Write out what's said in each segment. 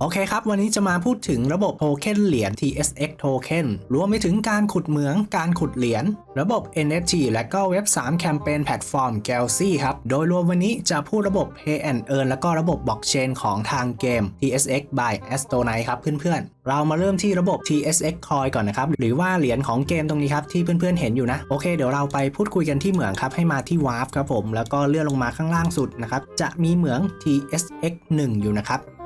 โอเคครับ วันนี้จะมาพูดถึงระบบโทเค็นเหรียญ TSX Token รวมไปถึงการขุดเหมือง การขุดเหรียญ ระบบ NFT และก็เว็บ 3 แคมเปญแพลตฟอร์ม Galaxy ครับ โดยรวมวันนี้จะพูดระบบ Pay and Earn และก็ระบบบล็อกเชนของทางเกม TSX by Astronite ครับเพื่อนๆ เรามาเริ่มที่ระบบ TSX Coin ก่อนนะครับ หรือว่าเหรียญของเกมตรงนี้ครับ ที่เพื่อนๆเห็นอยู่นะ โอเค เดี๋ยวเราไปพูดคุยกันที่เหมืองครับ ให้มาที่ Warp ครับผม แล้วก็เลื่อนลงมาข้างล่างสุดนะครับ จะมีเหมือง TSX 1 อยู่นะครับ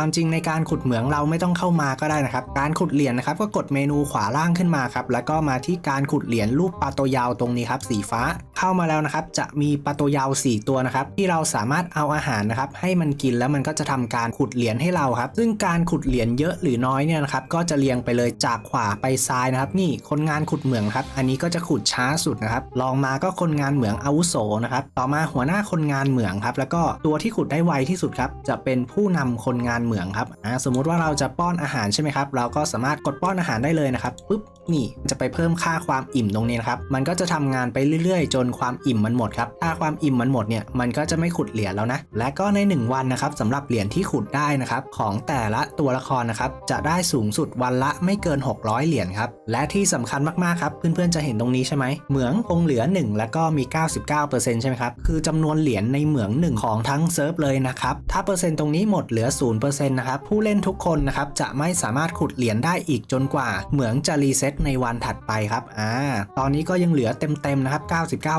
ความจริงในการขุดเหมืองเราไม่ต้องเข้ามาก็ได้นะครับ การขุดเหรียญนะครับ ก็กดเมนูขวาล่างขึ้นมาครับ แล้วก็มาที่การขุดเหรียญรูปปลาตัวยาวตรงนี้ครับ สีฟ้า เข้ามาแล้วนะครับ จะมีปลาตัวยาว 4 ตัวนะครับ ที่เราสามารถเอาอาหารนะครับ ให้มันกินแล้วมันก็จะทำการขุดเหรียญให้เราครับ ซึ่งการขุดเหรียญเยอะหรือน้อยเนี่ยนะครับ ก็จะเรียงไปเลยจากขวาไปซ้ายนะครับ นี่คนงานขุดเหมืองครับ อันนี้ก็จะขุดช้าสุดนะครับ ลองมาก็คนงานเหมืองอาวุโสนะครับ ต่อมาหัวหน้าคนงานเหมืองครับ แล้วก็ตัวที่ขุดได้ไวที่สุดครับ จะเป็นผู้นำคนงานเหมืองครับอ่าสมมุติว่าเราจะป้อนอาหารใช่ไหมครับ เราก็สามารถกดป้อนอาหารได้เลยนะครับปุ๊บ นี่จะไปเพิ่มค่าความอิ่มตรงนี้นะครับ มันก็จะทำงานไปเรื่อยๆ จนความอิ่มมันหมดครับ ถ้าความอิ่มมันหมดเนี่ย มันก็จะไม่ขุดเหรียญแล้วนะ และก็ใน 1 วันนะครับสำหรับเหรียญที่ขุดได้นะครับของแต่ละตัวละครนะครับจะได้สูงสุดวันละไม่เกิน 600 เหรียญครับ และที่สำคัญมากๆครับเพื่อนๆจะเห็นตรงนี้ใช่ไหมเหมืองคงเหลือ 1 แล้วก็มี 99%ใช่ไหมครับ คือจำนวนเหรียญในเหมือง 1 ของทั้งเซิร์ฟเลยนะครับ ถ้าเปอร์เซ็นต์ตรงนี้หมดเหลือ 0%นะครับ ผู้เล่นทุกคนนะครับจะไม่สามารถขุดเหรียญได้อีกจนกว่าเหมืองจะรีเซ็ตในวันถัดไปครับอ่าตอนนี้ก็ยังเหลือเต็มๆนะครับ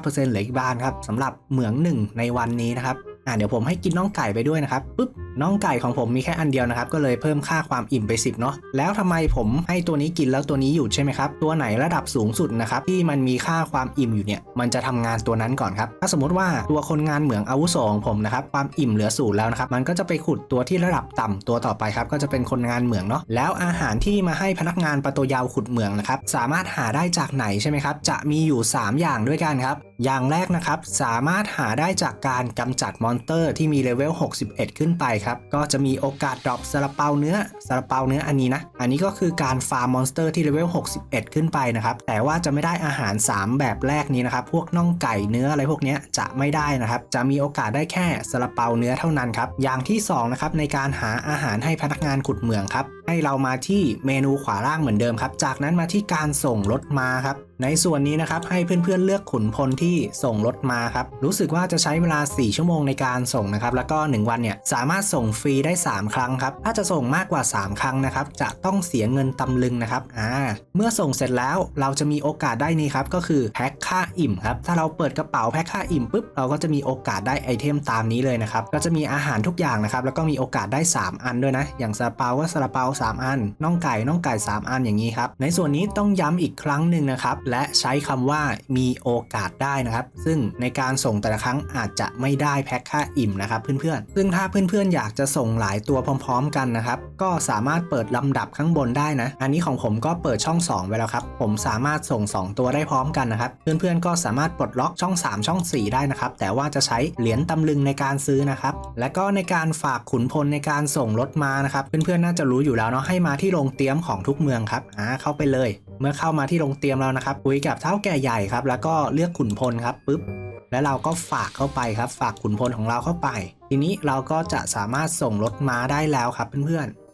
99%เหลืออีกบานครับสำหรับเหมืองหนึ่งในวันนี้นะครับอ่าเดี๋ยวผมให้กินน้องไก่ไปด้วยนะครับปุ๊บ น้องไก่ของผมมีแค่อันเดียวนะครับ ก็เลยเพิ่มค่าความอิ่มไป 10 เนาะแล้วทำไมผมให้ตัวนี้กินแล้วตัวนี้หยุดใช่ไหมครับ ตัวไหนระดับสูงสุดนะครับที่มันมีค่าความอิ่มอยู่เนี่ย มันจะทำงานตัวนั้นก่อนครับ ถ้าสมมติว่าตัวคนงานเหมืองอาวุโสของผมนะครับ ความอิ่มเหลือศูนย์แล้วนะครับ มันก็จะไปขุดตัวที่ระดับต่ำตัวต่อไปครับ ก็จะเป็นคนงานเหมืองเนาะ แล้วอาหารที่มาให้พนักงานประตูยาวขุดเหมืองนะครับ สามารถหาได้จากไหนใช่ไหมครับ จะมีอยู่ 3 อย่างด้วยกันครับ อย่างแรกนะครับ สามารถหาได้จากการกำจัดมอนเตอร์ที่มีเลเวล 61 ขึ้นไปครับก็จะมีโอกาสดรอปซาลาเปาเนื้อซาลาเปาเนื้ออันนี้นะ อันนี้ก็คือการฟาร์มมอนสเตอร์ที่เลเวล 61 ขึ้นไปนะครับ แต่ว่าจะไม่ได้อาหาร 3 แบบแรกนี้นะครับ พวกน่องไก่เนื้ออะไรพวกนี้จะไม่ได้นะครับ จะมีโอกาสได้แค่ซาลาเปาเนื้อเท่านั้นครับ อย่างที่สองนะครับในการหาอาหารให้พนักงานขุดเหมืองครับ ให้เรามาที่เมนูขวาล่างเหมือนเดิมครับ จากนั้นมาที่การส่งรถมาครับ ในส่วนนี้นะครับให้เพื่อนๆเลือกขุนพลที่ส่งรถมาครับ รู้สึกว่าจะใช้เวลา 4 ชั่วโมงในการส่งนะครับ แล้วก็ 1 วันเนี่ยสามารถส่งฟรีได้ 3 ครั้งครับ ถ้าจะส่งมากกว่า 3 ครั้งนะครับ จะต้องเสียเงินตำลึงนะครับ อ่า เมื่อส่งเสร็จแล้วเราจะมีโอกาสได้นี่ครับ ก็คือแพ็คค่าอิ่มครับ ถ้าเราเปิดกระเป๋าแพ็คค่าอิ่มปุ๊บ เราก็จะมีโอกาสได้ไอเทมตามนี้เลยนะครับ ก็จะมีอาหารทุกอย่างนะครับ แล้วก็มีโอกาสได้ 3 อันด้วยนะ อย่างซาเปาก็ซาเปา3 อัน น่องไก่ น่องไก่ 3 อันอย่างนี้ครับ ในส่วนนี้ต้องย้ำอีกครั้งหนึ่งนะครับ และใช้คำว่ามีโอกาสได้นะครับ ซึ่งในการส่งแต่ละครั้งอาจจะไม่ได้แพ็คค่าอิ่มนะครับเพื่อนๆ ซึ่งถ้าเพื่อนๆ อยากจะส่งหลายตัวพร้อม ๆ กันนะครับ ก็สามารถเปิดลำดับข้างบนได้นะ อันนี้ของผมก็เปิดช่อง 2 ไว้แล้วครับ ผมสามารถส่ง 2 ตัวได้พร้อมกันนะครับ เพื่อนๆ ก็สามารถปลดล็อกช่อง 3 ช่อง 4 ได้นะครับ แต่ว่าจะใช้เหรียญตำลึงในการซื้อนะครับ และก็ในการฝากขุนพลในการส่งรถมานะครับ เพื่อนๆ น่าจะรู้อยู่แล้วเนาะให้มาที่โรงเตียมของทุกเมืองครับอ่าเข้าไปเลย เมื่อเข้ามาที่โรงเตียมแล้วนะครับคุยกับเท่าแก่ใหญ่ครับ แล้วก็เลือกขุนพลครับปุ๊บแล้วเราก็ฝากเข้าไปครับ ฝากขุนพลของเราเข้าไป ทีนี้เราก็จะสามารถส่งรถม้าได้แล้วครับเพื่อนๆ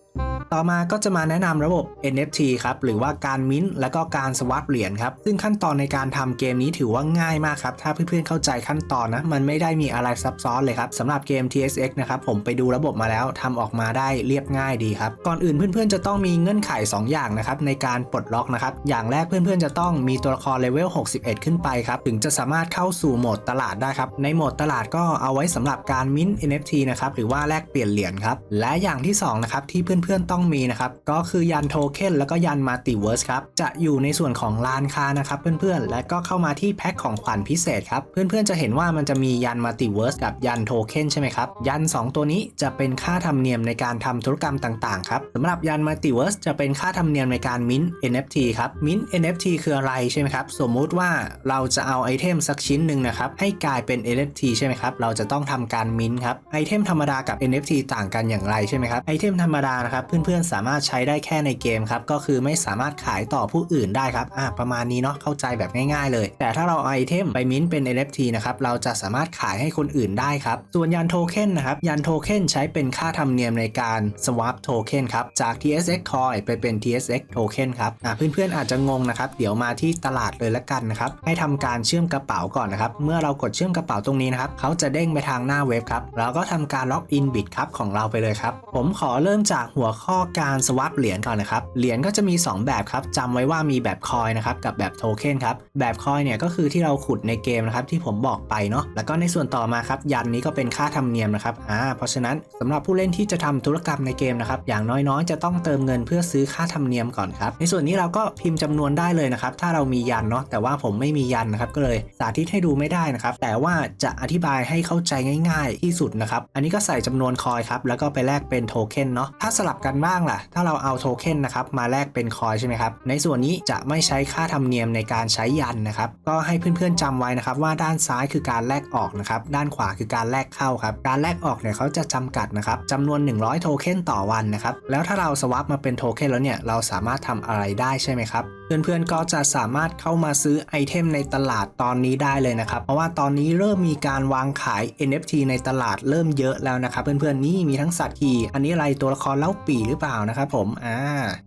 ต่อมาก็จะมาแนะนำระบบ NFT ครับหรือว่าการมิ้นท์และก็การสวอปเหรียญครับซึ่งขั้นตอนในการทำเกมนี้ถือว่าง่ายมากครับถ้าเพื่อนๆเข้าใจขั้นตอนนะมันไม่ได้มีอะไรซับซ้อนเลยครับสำหรับเกม TSX นะครับผมไปดูระบบมาแล้วทำออกมาได้เรียบง่ายดีครับก่อนอื่นเพื่อนๆจะต้องมีเงื่อนไข 2 อย่างนะครับในการปลดล็อกนะครับอย่างแรกเพื่อนๆจะต้องมีตัวละครเลเวล 61 ขึ้นไปครับถึงจะสามารถเข้าสู่โหมดตลาดได้ครับในโหมดตลาดก็เอาไว้สำหรับการมิ้นท์ NFT นะครับหรือว่าแลกเปลี่ยนเหรียญครับและอย่างที่สองนะครับที่เพื่อนๆต้องมีนะครับ ก็คือยันโทเค็นแล้วก็ยันมัลติเวิร์สครับ จะอยู่ในส่วนของลานค้านะครับเพื่อนๆ และก็เข้ามาที่แพ็คของขวัญพิเศษครับ เพื่อนๆ จะเห็นว่ามันจะมียันมัลติเวิร์สกับยันโทเค็นใช่ไหมครับ ยัน 2 ตัวนี้จะเป็นค่าธรรมเนียมในการทำธุรกรรมต่างๆครับสำหรับยันมัลติเวิร์สจะเป็นค่าธรรมเนียมในการมิ้น NFT ครับ มิ้น NFT คืออะไรใช่ไหมครับ สมมุติว่าเราจะเอาไอเทมสักชิ้นหนึ่งนะครับ ให้กลายเป็น NFT ใช่ไหมครับ เราจะต้องทำการมิ้นครับ ไอเทมธรรมดากับ NFT ต่างกันอย่างไรใช่ไหมครับ ไอเทมธรรมดานะครับเพื่อนๆพื่อนๆสามารถใช้ได้แค่ในเกมครับก็คือไม่สามารถขายต่อผู้อื่นได้ครับอ่าประมาณนี้เนาะเข้าใจแบบง่ายๆเลย แต่ถ้าเราเอาไอเทมไปมิ้นท์เป็น NFT นะครับเราจะสามารถขายให้คนอื่นได้ครับส่วนยันโทเค็นนะครับยันโทเค็นใช้เป็นค่าธรรมเนียมในการ swap โทเค็นครับจาก TSX Coin ไปเป็น TSX Token ครับอ่าเพื่อนๆอาจจะงงนะครับเดี๋ยวมาที่ตลาดเลยละกันนะครับให้ทำการเชื่อมกระเป๋าก่อนนะครับเมื่อเรากดเชื่อมกระเป๋าตรงนี้นะครับเขาจะเด้งไปทางหน้าเว็บครับเราก็ทำการล็อกอินบิตครับของเราไปเลยครับผมขอเริ่มจากหัวข้อการ swap เหรียญก่อนนะครับเหรียญก็จะมี 2 แบบครับจำไว้ว่ามีแบบคอยนะครับกับแบบโทเค็นครับแบบคอยเนี่ยก็คือที่เราขุดในเกมนะครับที่ผมบอกไปเนาะแล้วก็ในส่วนต่อมาครับยันนี้ก็เป็นค่าธรรมเนียมนะครับอ่าเพราะฉะนั้นสำหรับผู้เล่นที่จะทำธุรกรรมในเกมนะครับอย่างน้อยๆ จะต้องเติมเงินเพื่อซื้อค่าธรรมเนียมก่อนครับในส่วนนี้เราก็พิมพ์จำนวนได้เลยนะครับถ้าเรามียันเนาะแต่ว่าผมไม่มียันนะครับก็เลยสาธิตให้ดูไม่ได้นะครับแต่ว่าจะอธิบายให้เข้าใจง่าย ๆ ที่สุดนะครับอันนี้ก็ใส่จำนวนคอยครับแล้วก็ไปแลกเป็นโทเค็นเนาะถ้าสลับกันบ้างล่ะ ถ้าเราเอาโทเค็นนะครับมาแลกเป็นคอยใช่ไหมครับ ในส่วนนี้จะไม่ใช้ค่าธรรมเนียมในการใช้ยันนะครับ ก็ให้เพื่อนๆจำไว้นะครับว่าด้านซ้ายคือการแลกออกนะครับ ด้านขวาคือการแลกเข้าครับ การแลกออกเนี่ยเขาจะจำกัดนะครับจำนวน 100 โทเค็นต่อวันนะครับ แล้วถ้าเราสว a ปมาเป็นโทเค็นแล้วเนี่ย เราสามารถทำอะไรได้ใช่ไหมครับ เพื่อนๆก็จะสามารถเข้ามาซื้อไอเทมในตลาดตอนนี้ได้เลยนะครับ เพราะว่าตอนนี้เริ่มมีการวางขาย NFT ในตลาดเริ่มเยอะแล้วนะครับเพื่อนๆนี่มีทั้งสัตว์ขี่อันนี้อะไรตัวละครเล่าปีหรือเปล่านะครับผมอ่า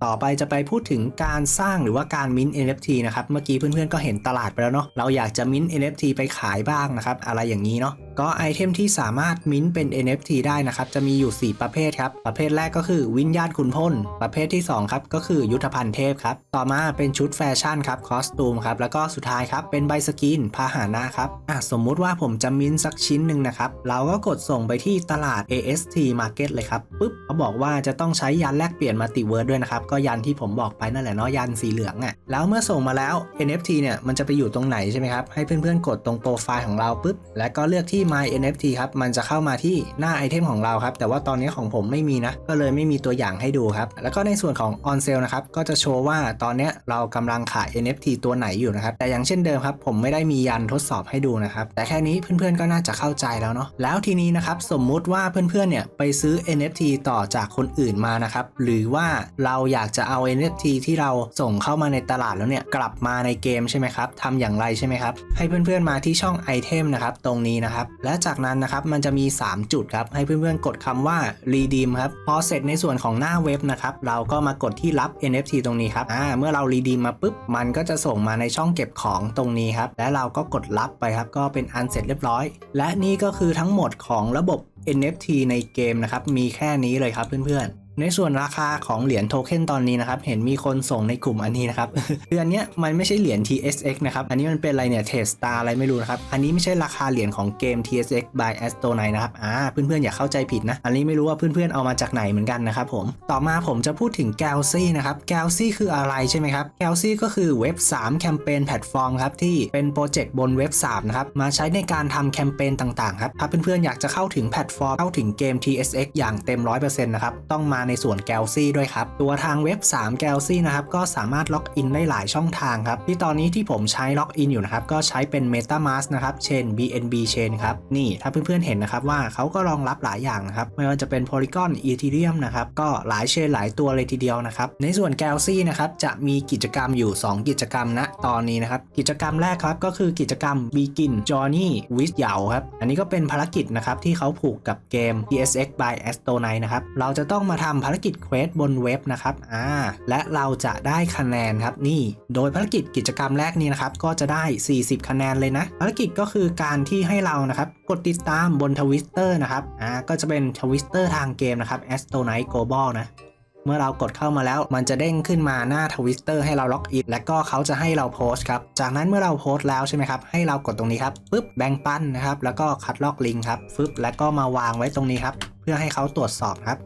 ต่อไปจะไปพูดถึงการสร้างหรือว่าการมิ้น NFT นะครับเมื่อกี้เพื่อนๆก็เห็นตลาดไปแล้วเนาะเราอยากจะมิ้น NFT ไปขายบ้างนะครับอะไรอย่างนี้เนาะ ก็ไอเทมที่สามารถมิ้นเป็น NFT ได้นะครับ จะมีอยู่ 4 ประเภทครับ ประเภทแรกก็คือวิญญาณขุนพลประเภทที่ 2 ครับ ก็คือยุทธภัณฑ์เทพครับ ต่อมาเป็นชุดแฟชั่นครับ คอสตูมครับ แล้วก็สุดท้ายครับ เป็นใบสกินพาหนะครับอะสมมุติว่าผมจะมิ้นท์สักชิ้นหนึ่งนะครับ เราก็กดส่งไปที่ตลาด AST Market เลยครับปุ๊บเขาบอกว่าจะต้องใช้ยันแลกเปลี่ยนมัลติเวิร์ดด้วยนะครับ ก็ยันที่ผมบอกไปนั่นแหละเนาะยันสีเหลืองอะ่ะแล้วเมื่อส่งมาแล้ว NFT เนี่ยมันจะไปอยู่ตรงไหนใช่ไหมครับให้เพื่อนๆกดตรงโปรไฟล์ของเราปุ๊บแล้วก็เลือกที่ My NFT ครับ มันจะเข้ามาที่หน้าไอเทมของเราครับ แต่ว่าตอนนี้ของผมไม่มีนะ ก็เลยไม่มีตัวอย่างให้ดูครับ แล้วก็ในส่วนของ On Sale นะครับ ก็จะโชว์ว่าตอนนี้เรากำลังขาย NFT ตัวไหนอยู่นะครับ แต่อย่างเช่นเดิมครับ ผมไม่ได้มียันทดสอบให้ดูนะครับ แต่แค่นี้เพื่อนๆก็น่าจะเข้าใจแล้วเนาะ แล้วทีนี้นะครับ สมมุติว่าเพื่อนๆเนี่ยไปซื้อ NFT ต่อจากคนอื่นมานะครับ หรือว่าเราอยากจะเอา NFT ที่เราส่งเข้ามาในตลาดแล้วเนี่ยกลับมาในเกมใช่ไหมครับทำอย่างไรใช่ไหมครับ ให้เพื่อนๆมาที่ช่องไอเทมนะครับ ตรงนี้นะครับและจากนั้นนะครับมันจะมี 3 จุดครับให้เพื่อนๆกดคำว่า redeem ครับพอเสร็จในส่วนของหน้าเว็บนะครับเราก็มากดที่รับ NFT ตรงนี้ครับอ่าเมื่อเรา redeem มาปุ๊บมันก็จะส่งมาในช่องเก็บของตรงนี้ครับและเราก็กดรับไปครับก็เป็นอันเสร็จเรียบร้อย และนี่ก็คือทั้งหมดของระบบ NFT ในเกมนะครับมีแค่นี้เลยครับเพื่อนๆ ในส่วนราคาของเหรียญโทเค็นตอนนี้นะครับ เห็นมีคนส่งในกลุ่มอันนี้นะครับคืออันเนี้ยมันไม่ใช่เหรียญ TSX นะครับ อันนี้มันเป็นอะไรเนี่ยเทสตาอะไรไม่รู้นะครับ อันนี้ไม่ใช่ราคาเหรียญของเกม TSX by Astro 9นะครับ อ่า เพื่อนๆอย่าเข้าใจผิดนะ อันนี้ไม่รู้ว่าเพื่อนๆเอามาจากไหนเหมือนกันนะครับผม ต่อมาผมจะพูดถึง Galaxy นะครับ Galaxy คืออะไรใช่ไหมครับ Galaxy ก็คือเว็บ 3 แคมเปญแพลตฟอร์มครับที่เป็นโปรเจกต์บนเว็บ 3 นะครับ มาใช้ในการทำแคมเปญต่างๆครับ ถ้าเพื่อนๆอยากจะเข้าถึงแพลตฟอร์มเข้าถึงเกม TSX อย่างเต็ม 100%นะครับต้องมาในส่วน Galaxy ด้วยครับ ตัวทางเว็บ3 Galaxy นะครับก็สามารถล็อกอินได้หลายช่องทางครับ ที่ตอนนี้ที่ผมใช้ล็อกอินอยู่นะครับก็ใช้เป็น MetaMask นะครับเชน BNB Chain ครับนี่ถ้าเพื่อนๆเห็นนะครับว่าเขาก็รองรับหลายอย่างนะครับไม่ว่าจะเป็น Polygon Ethereum นะครับก็หลายเชนหลายตัวเลยทีเดียวนะครับในส่วน Galaxy นะครับจะมีกิจกรรมอยู่ 2 กิจกรรมณตอนนี้นะครับกิจกรรมแรกครับก็คือกิจกรรม Begin Journey with เหยาครับอันนี้ก็เป็นภารกิจนะครับที่เขาผูกกับเกม TSX by Astro 9นะครับเราจะต้องมาทำำภารกิจเควสบนเว็บนะครับอ่าและเราจะได้คะแนนครับนี่ โดยภารกิจกิจกรรมแรกนี้นะครับก็จะได้ 40 คะแนนเลยนะ ภารกิจก็คือการที่ให้เรานะครับกดติดตามบนทวิสเตอร์นะครับอ่าก็จะเป็นทวิสเตอร์ทางเกมนะครับ Astro Night Global นะเมื่อเรากดเข้ามาแล้วมันจะเด้งขึ้นมาหน้าทวิสเตอร์ให้เราล็อกอินและก็เขาจะให้เราโพสต์ครับ จากนั้นเมื่อเราโพสต์แล้วใช่ไหมครับ ให้เรากดตรงนี้ครับปึ๊บแบ่งปันนะครับ แล้วก็คัดลอกลิงก์ครับฟึ๊บแล้วก็มาวางไว้ตรงนี้ครับ เพื่อให้เขาตรวจสอบครับ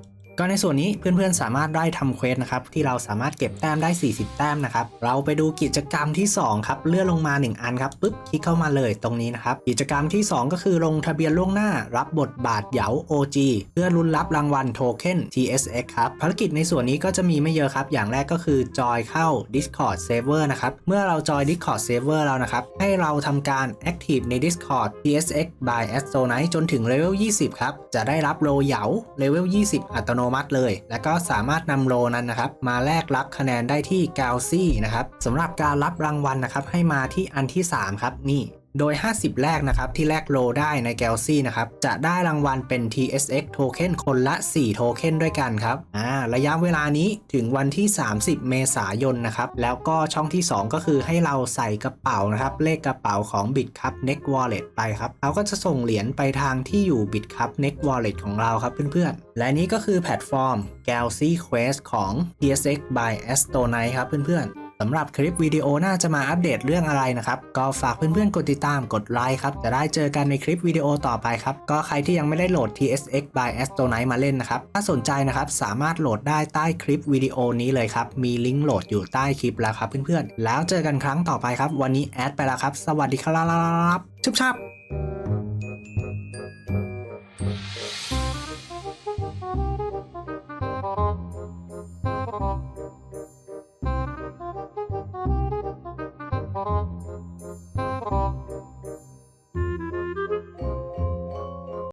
ก็ในส่วนนี้เพื่อนๆสามารถได้ทำเควสนะครับที่เราสามารถเก็บแต้มได้ 40 แต้มนะครับเราไปดูกิจกรรมที่2ครับเลื่อนลงมา 1 อันครับปุ๊บคลิกเข้ามาเลยตรงนี้นะครับกิจกรรมที่ 2 ก็คือลงทะเบียนล่วงหน้ารับบทบาทเหยา OG เพื่อลุ้นรับรางวัลโทเค็น TSX ครับภารกิจในส่วนนี้ก็จะมีไม่เยอะครับ อย่างแรกก็คือจอยเข้า Discord Server นะครับเมื่อเราจอย Discord Server แล้วนะครับให้เราทำการ Active ใน Discord TSX by Astro Night จนถึงเลเวล20 ครับจะได้รับโลเหยาเลเวล20 อัตโนมัติเลย แล้วก็สามารถนำโลนั้นนะครับมาแลกรับคะแนนได้ที่ g a l x y นะครับสำหรับการรับรางวัลนะครับให้มาที่อันที่ 3 ครับนี่ โดย 50 แรกนะครับที่แลกโลได้ใน g a l x y นะครับจะได้รางวัลเป็น TSX โทเค็นคนละ 4 โทเค็นด้วยกันครับอ่าระยะเวลานี้ถึงวันที่ 30 เมษายนนะครับแล้วก็ช่องที่ 2 ก็คือให้เราใส่กระเป๋านะครับเลขกระเป๋าของ BitCup Next Wallet ไปครับเขาก็จะส่งเหรียญไปทางที่อยู่ BitCup Next Wallet ของเราครับเพื่อนๆ และนี่ก็คือแพลตฟอร์ม Galaxy Quest ของ TSX by Astonite ครับเพื่อนๆ สำหรับคลิปวิดีโอน่าจะมาอัปเดตเรื่องอะไรนะครับ ก็ฝากเพื่อนๆ กดติดตามกดไลค์ครับ จะได้เจอกันในคลิปวิดีโอต่อไปครับ ก็ใครที่ยังไม่ได้โหลด TSX by Astonite มาเล่นนะครับ ถ้าสนใจนะครับ สามารถโหลดได้ใต้คลิปวิดีโอนี้เลยครับ มีลิงก์โหลดอยู่ใต้คลิปแล้วครับเพื่อนๆ แล้วเจอกันครั้งต่อไปครับ วันนี้แอดไปแล้วครับ สวัสดีครับชุบชับ